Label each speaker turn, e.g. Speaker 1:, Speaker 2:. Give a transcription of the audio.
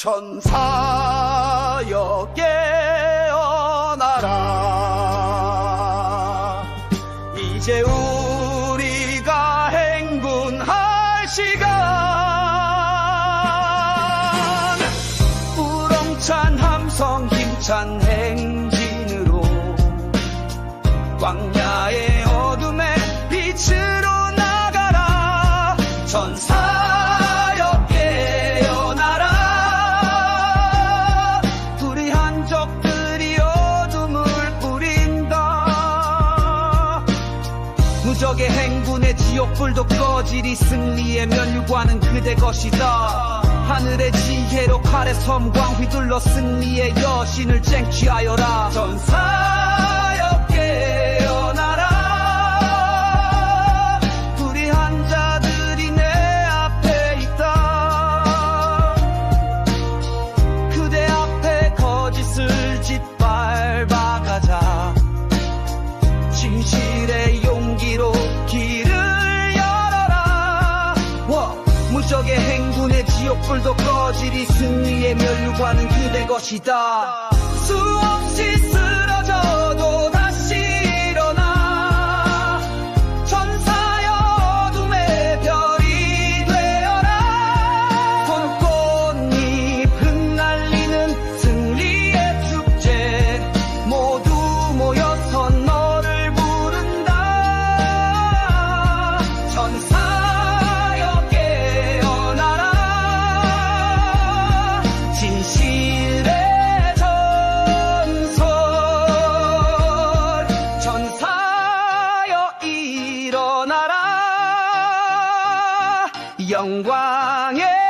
Speaker 1: 천사여 깨어나라. 이제 우리가 행군할 시간. 우렁찬 함성 힘찬 행 무적의 행군의 지옥불도 꺼지리 승리의 면류관은 그대 것이다. 하늘의 지혜로 칼의 섬광 휘둘러 승리의 여신을 쟁취하여라. 전사 무적의 행군의 지옥불도 꺼지리 승리의 면류관은 그대 것이다. 수없이 영광의